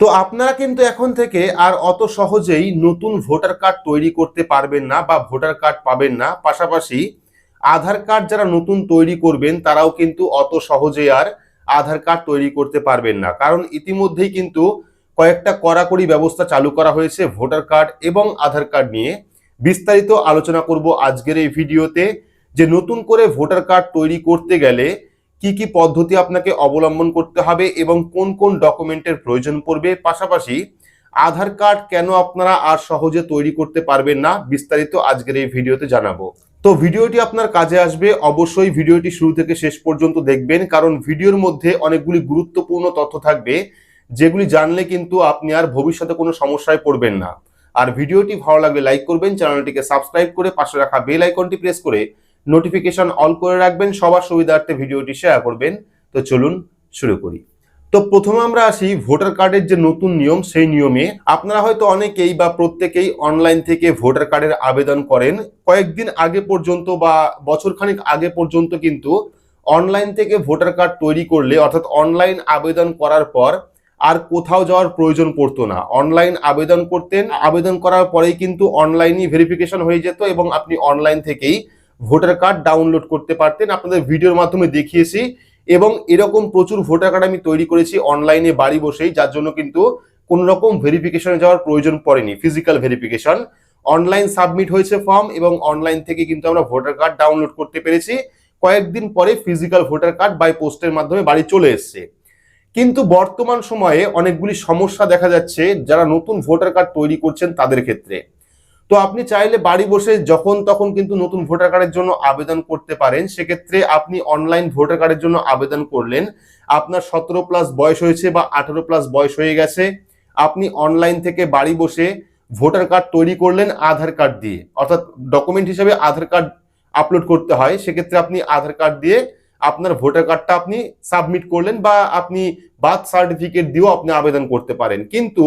তো আপনারা কিন্তু এখন থেকে আর অত সহজেই নতুন ভোটার কার্ড তৈরি করতে পারবেন না বা ভোটার কার্ড পাবেন না। পাশাপাশি আধার কার্ড যারা নতুন তৈরি করবেন, তারাও কিন্তু অত সহজে আর আধার কার্ড তৈরি করতে পারবেন না। কারণ ইতিমধ্যেই কিন্তু কয়েকটা কড়াকড়ি ব্যবস্থা চালু করা হয়েছে ভোটার কার্ড এবং আধার কার্ড নিয়ে। বিস্তারিত আলোচনা করব আজকের এই ভিডিওতে। যে নতুন করে ভোটার কার্ড তৈরি করতে গেলে কি কি পদ্ধতি আপনাকে অবলম্বন করতে হবে এবং কোন কোন ডকুমেন্টের প্রয়োজন পড়বে? পাশাপাশি আধার কার্ড কেন আপনারা আর সহজে তৈরি করতে পারবেন না? বিস্তারিত আজকের এই ভিডিওতে জানাব। তো ভিডিওটি আপনার কাজে আসবে। অবশ্যই ভিডিওটি শুরু থেকে শেষ পর্যন্ত দেখবেন, কারণ ভিডিওর মধ্যে অনেকগুলি গুরুত্বপূর্ণ তথ্য থাকবে, যেগুলি জানলে কিন্তু আপনি আর ভবিষ্যতে কোনো সমস্যায় পড়বেন না। আর ভিডিওটি ভালো লাগলে লাইক করবেন, চ্যানেলটিকে সাবস্ক্রাইব করে পাশে রাখা বেল আইকনটি প্রেস করে নোটিফিকেশন অল করে রাখবেন, সবার সুবিধার্থে ভিডিওটি শেয়ার করবেন। তো চলুন শুরু করি। তো প্রথমে আমরা আসি ভোটার কার্ডের যে নতুন নিয়ম, সেই নিয়মে আপনারা হয়তো অনেকেই বা প্রত্যেকেই অনলাইন থেকে ভোটার কার্ডের আবেদন করেন। কয়েকদিন আগে পর্যন্ত বা বছরখানেক আগে পর্যন্ত কিন্তু অনলাইন থেকে ভোটার কার্ড তৈরি করলে, অর্থাৎ অনলাইন আবেদন করার পর আর কোথাও যাওয়ার প্রয়োজন পড়তো না। অনলাইন আবেদন করতেন, আবেদন করার পরেই কিন্তু অনলাইনই ভেরিফিকেশন হয়ে যেত এবং আপনি অনলাইন থেকেই ভোটার কার্ড ডাউনলোড করতে পারতেন। আপনাদের ভিডিওর মাধ্যমে দেখিয়েছি এবং এরকম প্রচুর ভোটার কার্ড আমি তৈরি করেছি অনলাইনে বাড়ি বসেই, যার জন্য কিন্তু কোনো রকম ভেরিফিকেশনে যাওয়ার প্রয়োজন পড়েনি ফিজিক্যাল ভেরিফিকেশন অনলাইন সাবমিট হয়েছে ফর্ম এবং অনলাইন থেকে কিন্তু আমরা ভোটার কার্ড ডাউনলোড করতে পেরেছি। কয়েকদিন পরে ফিজিক্যাল ভোটার কার্ড বাই পোস্টের মাধ্যমে বাড়ি চলে এসছে। কিন্তু বর্তমান সময়ে অনেকগুলি সমস্যা দেখা যাচ্ছে যারা নতুন ভোটার কার্ড তৈরি করছেন তাদের ক্ষেত্রে। তো আপনি চাইলে বাড়ি বসে যখন তখন কিন্তু নতুন ভোটার কার্ডের জন্য আবেদন করতে পারেন। সেক্ষেত্রে আপনি অনলাইন ভোটার কার্ডের জন্য আবেদন করলেন। আপনার সতেরো প্লাস বয়স হয়েছে বা আঠারো প্লাস বয়স হয়ে গেছে। আপনি অনলাইন থেকে বাড়ি বসে ভোটার কার্ড তৈরি করলেন আধার কার্ড দিয়ে। অর্থাৎ ডকুমেন্ট হিসেবে আধার কার্ড আপলোড করতে হয়। সেক্ষেত্রে আপনি আধার কার্ড দিয়ে আপনার ভোটার কার্ডটা আপনি সাবমিট করলেন বা আপনি বার্থ সার্টিফিকেট দিয়েও আপনি আবেদন করতে পারেন। কিন্তু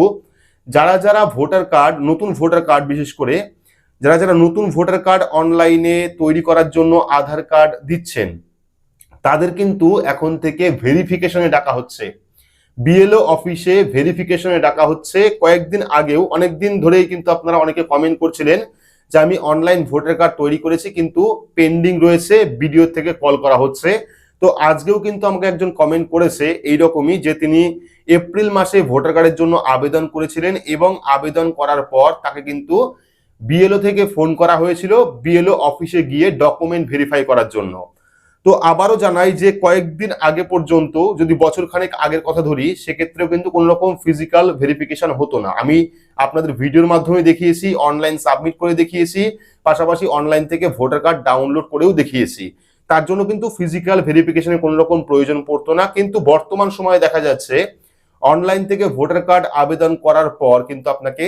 যারা যারা ভোটার কার্ড, নতুন ভোটার কার্ড বিশেষ করে, যারা যারা নতুন ভোটার কার্ড অনলাইনে তৈরি করার জন্য আধার কার্ড দিচ্ছেন, তাদের কিন্তু এখন থেকে ভেরিফিকেশনে ডাকা হচ্ছে। বিএলও অফিসে ভেরিফিকেশনে ডাকা হচ্ছে। কয়েকদিন আগেও অনেক দিন ধরেই কিন্তু আপনারা অনেকে কমেন্ট করছিলেন যে আমি অনলাইন ভোটার কার্ড তৈরি করেছি, কিন্তু পেন্ডিং রয়েছে বিডিও থেকে কল করা হচ্ছে। তো আজকেও কিন্তু আমাকে একজন কমেন্ট করেছে এইরকমই যে তিনি এপ্রিল মাসে ভোটার কার্ডের জন্য আবেদন করেছিলেন এবং আবেদন করার পর তাকে কিন্তু বিএলও থেকে ফোন করা হয়েছিল বিএলও অফিসে গিয়ে ডকুমেন্ট ভেরিফাই করার জন্য। তো আবারও জানাই যে কয়েকদিন আগে পর্যন্ত, যদি বছর খানেক আগের কথা ধরি, সেক্ষেত্রেও কিন্তু কোনো রকম ফিজিক্যাল ভেরিফিকেশন হতো না। আমি আপনাদের ভিডিওর মাধ্যমে দেখিয়েছি অনলাইন সাবমিট করে দেখিয়েছি, পাশাপাশি অনলাইন থেকে ভোটার কার্ড ডাউনলোড করেও দেখিয়েছি। তার জন্য কিন্তু ফিজিক্যাল ভেরিফিকেশনের কোনো রকম প্রয়োজন পড়তো না। কিন্তু বর্তমান সময়ে দেখা যাচ্ছে অনলাইন থেকে ভোটার কার্ড আবেদন করার পর কিন্তু আপনাকে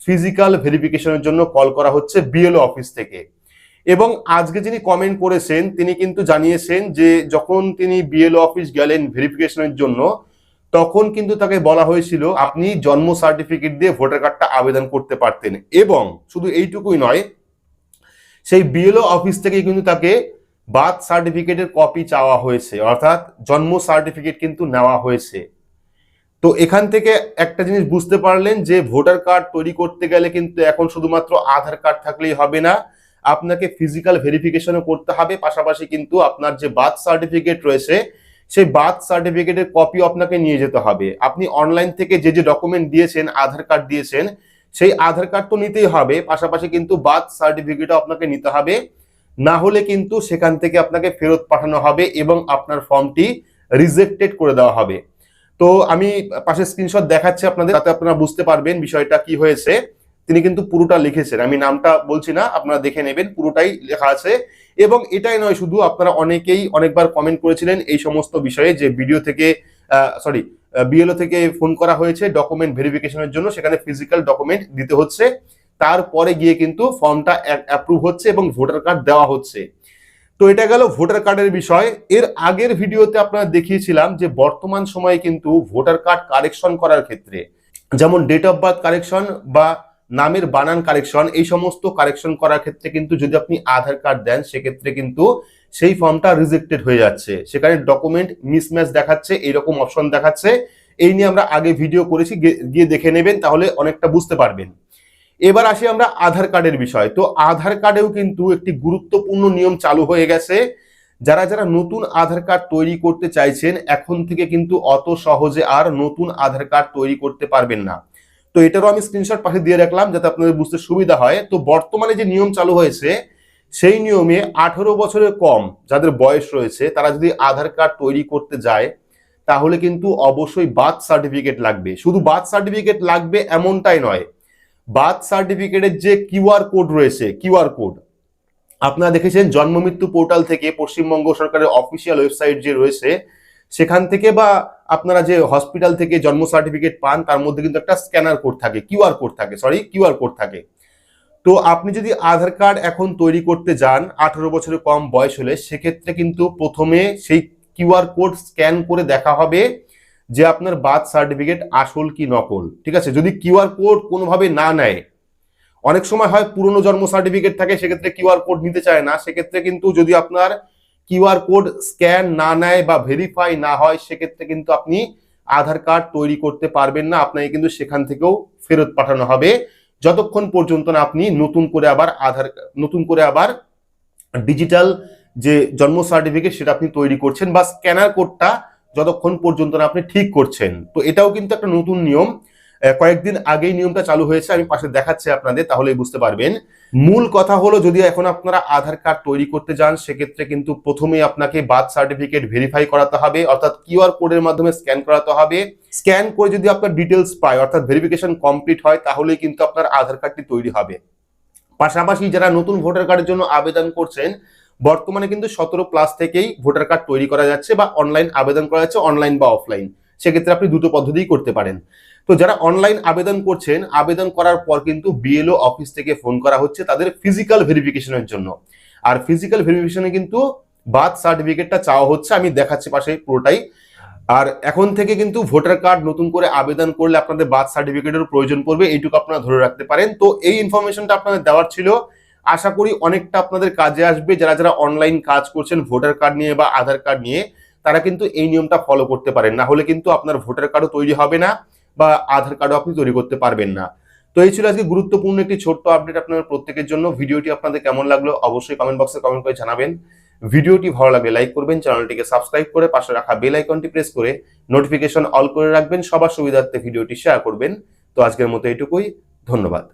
ফিজিক্যাল ভেরিফিকেশনের জন্য কল করা হচ্ছে বিএলও অফিস থেকে। এবং আজকে যিনি কমেন্ট করেছেন, তিনি কিন্তু জানিয়েছেন যে যখন তিনি বিএলও অফিস গেলেন ভেরিফিকেশনের জন্য, তখন কিন্তু তাকে বলা হয়েছিল, আপনি জন্ম সার্টিফিকেট দিয়ে ভোটার কার্ডটা আবেদন করতে পারতেন। এবং শুধু এইটুকুই নয়, সেই বিএলও অফিস থেকে কিন্তু তাকে বার্থ সার্টিফিকেটের কপি চাওয়া হয়েছে, অর্থাৎ জন্ম সার্টিফিকেট কিন্তু নেওয়া হয়েছে। তো এখান থেকে একটা জিনিস বুঝতে পারলেন যে ভোটার কার্ড তৈরি করতে গেলে কিন্তু এখন শুধুমাত্র আধার কার্ড থাকলেই হবে না, আপনাকে ফিজিক্যাল ভেরিফিকেশনও করতে হবে, পাশাপাশি কিন্তু আপনার যে বার্থ সার্টিফিকেট রয়েছে, সেই বার্থ সার্টিফিকেটের কপিও আপনাকে নিয়ে যেতে হবে। আপনি অনলাইন থেকে যে যে ডকুমেন্ট দিয়েছেন, আধার কার্ড দিয়েছেন, সেই আধার কার্ড তো নিতেই হবে, পাশাপাশি কিন্তু বার্থ সার্টিফিকেটও আপনাকে নিতে হবে। না হলে কিন্তু সেখান থেকে আপনাকে ফেরত পাঠানো হবে এবং আপনার ফর্মটি রিজেক্টেড করে দেওয়া হবে। তো আমি পাশে স্ক্রিনশট দেখাচ্ছি আপনাদের, তাতে আপনারা বুঝতে পারবেন বিষয়টা কি হয়েছে। তিনি কিন্তু পুরোটা লিখেছেন। আমি নামটা বলছি না, আপনারা দেখে নেবেন, পুরোটাই লেখা আছে। এবং এটাই নয়, শুধু আপনারা অনেকেই অনেকবার কমেন্ট করেছিলেন এই সমস্ত বিষয়ে যে ভিডিও থেকে সরি বিএলও থেকে ফোন করা হয়েছে ডকুমেন্ট ভেরিফিকেশনের জন্য। সেখানে ফিজিক্যাল ডকুমেন্ট দিতে হচ্ছে। তারপরে গিয়ে কিন্তু ফর্মটা অ্যাপ্রুভ হচ্ছে এবং ভোটার কার্ড দেওয়া হচ্ছে। তো এটা গেল ভোটার কার্ডের বিষয়। এর আগের ভিডিওতে আপনারা দেখিয়েছিলাম যে বর্তমান সময়ে কিন্তু ভোটার কার্ড কারেকশন করার ক্ষেত্রে যেমন ডেট অফ বার্থ কারেকশন বা নামের বানান কারেকশন, এই সমস্ত কারেকশন করার ক্ষেত্রে কিন্তু যদি আপনি আধার কার্ড দেন, সেক্ষেত্রে কিন্তু সেই ফর্মটা রিজেক্টেড হয়ে যাচ্ছে। সেখানে ডকুমেন্ট মিসম্যাচ দেখাচ্ছে, এইরকম অপশন দেখাচ্ছে। এই নিয়ে আমরা আগে ভিডিও করেছি গিয়ে দেখে নেবেন, তাহলে অনেকটা বুঝতে পারবেন। এবার আসি আমরা আধার কার্ডের বিষয়। তো আধার কার্ডেও কিন্তু একটি গুরুত্বপূর্ণ নিয়ম চালু হয়ে গেছে। যারা যারা নতুন আধার কার্ড তৈরি করতে চাইছেন, এখন থেকে কিন্তু অত সহজে আর নতুন আধার কার্ড তৈরি করতে পারবেন না। তো এটারও আমি স্ক্রিনশট পাশে দিয়ে রাখলাম যাতে আপনাদের বুঝতে সুবিধা হয়। তো বর্তমানে যে নিয়ম চালু হয়েছে, সেই নিয়মে আঠারো বছরের কম যাদের বয়স রয়েছে, তারা যদি আধার কার্ড তৈরি করতে যায়, তাহলে কিন্তু অবশ্যই বার্থ সার্টিফিকেট লাগবে। শুধু বার্থ সার্টিফিকেট লাগবে এমনটাই নয় বার্থ সার্টিফিকেটের যে কিউআর কোড রয়েছে কিউআর কোড, আপনারা দেখেছেন জন্ম মৃত্যু পোর্টাল থেকে পশ্চিমবঙ্গ সরকারের অফিসিয়াল ওয়েবসাইট যে রয়েছে, সেখান থেকে বা আপনারা যে হসপিটাল থেকে জন্ম সার্টিফিকেট পান, তার মধ্যে কিন্তু একটা স্ক্যানার কোড থাকে কিউআর কোড থাকে সরি কিউআর কোড থাকে। তো আপনি যদি আধার কার্ড এখন তৈরি করতে যান, আঠারো বছরের কম বয়স হলে, সেক্ষেত্রে কিন্তু প্রথমে সেই কিউআর কোড স্ক্যান করে দেখা হবে যে আপনার বার্থ সার্টিফিকেট আসল কি নকল, ঠিক আছে? যদি কিউআর কোড কোনোভাবে না নেয়, অনেক সময় হয় পুরনো জন্ম সার্টিফিকেট থাকে, সেক্ষেত্রে কিউআর কোড নিতে চায় না, সেক্ষেত্রে কিন্তু যদি আপনার কিউআর কোড স্ক্যান না নেয় বা ভেরিফাই না হয়, সেক্ষেত্রে কিন্তু আপনি আধার কার্ড তৈরি করতে পারবেন না, আপনাকে কিন্তু সেখান থেকেও ফেরত পাঠানো হবে। যতক্ষণ পর্যন্ত না আপনি নতুন করে আবার আধার, নতুন করে আবার ডিজিটাল যে জন্ম সার্টিফিকেট সেটা আপনি তৈরি করছেন বা স্ক্যানার কোডটা যতক্ষণ পর্যন্ত না আপনি ঠিক করছেন। তো এটাও কিন্তু একটা নতুন নিয়ম। কয়েকদিন আগেই নিয়মটা চালু হয়েছে, আমি পাশে দেখাচ্ছি আপনাদের, তাহলেই বুঝতে পারবেন। মূল কথা হলো, যদি এখন আপনারা আধার কার্ড তৈরি করতে যান, সেক্ষেত্রে কিন্তু প্রথমেই আপনাকে বার্থ সার্টিফিকেট ভেরিফাই করাতে হবে, অর্থাৎ কিউআর কোডের মাধ্যমে স্ক্যান করাতে হবে। স্ক্যান করে যদি আপনার ডিটেলস পায়, অর্থাৎ ভেরিফিকেশন কমপ্লিট হয়, তাহলেই কিন্তু আপনার আধার কার্ডটি তৈরি হবে। পাশাপাশি যারা নতুন ভোটার কার্ডের জন্য আবেদন করছেন বর্তমানে কিন্তু সতেরো প্লাস থেকেই ভোটার কার্ড তৈরি করা যাচ্ছে বা অনলাইন আবেদন করা যাচ্ছে অনলাইন বা অফলাইন সেক্ষেত্রে আপনি দুটো পদ্ধতিই করতে পারেন। তো যারা অনলাইন আবেদন করছেন, আবেদন করার পর কিন্তু বিএলও অফিস থেকে ফোন করা হচ্ছে তাদের ফিজিক্যাল ভেরিফিকেশনের জন্য। আর ফিজিক্যাল ভেরিফিকেশনে কিন্তু বার্থ সার্টিফিকেটটা চাওয়া হচ্ছে, আমি দেখাচ্ছি পাশে পুরোটাই। আর এখন থেকে কিন্তু ভোটার কার্ড নতুন করে আবেদন করলে আপনাদের বার্থ সার্টিফিকেটের প্রয়োজন পড়বে, এইটুকু আপনারা ধরে রাখতে পারেন। তো এই ইনফরমেশনটা আপনাদের দেওয়ার ছিল আশা করি অনেকটা আপনাদের কাজে আসবে। যারা যারা অনলাইন কাজ করছেন ভোটার কার্ড নিয়ে বা আধার কার্ড নিয়ে, তারা কিন্তু এই নিয়মটা ফলো করতে পারেন। না হলে কিন্তু আপনার ভোটার কার্ডও তৈরি হবে না বা আধার কার্ডও আপনি তৈরি করতে পারবেন না। তো এই ছিল আজকে গুরুত্বপূর্ণ একটি ছোট্ট আপডেট আপনার প্রত্যেকের জন্য। ভিডিওটি আপনাদের কেমন লাগল অবশ্যই কমেন্ট বক্সে কমেন্ট করে জানাবেন। ভিডিওটি ভালো লাগলে লাইক করবেন চ্যানেলটিকে সাবস্ক্রাইব করে পাশে রাখা বেল আইকনটি প্রেস করে নোটিফিকেশন অল করে রাখবেন। সবার সুবিধার্থে ভিডিওটি শেয়ার করবেন। তো আজকের মতো এইটুকুই। ধন্যবাদ।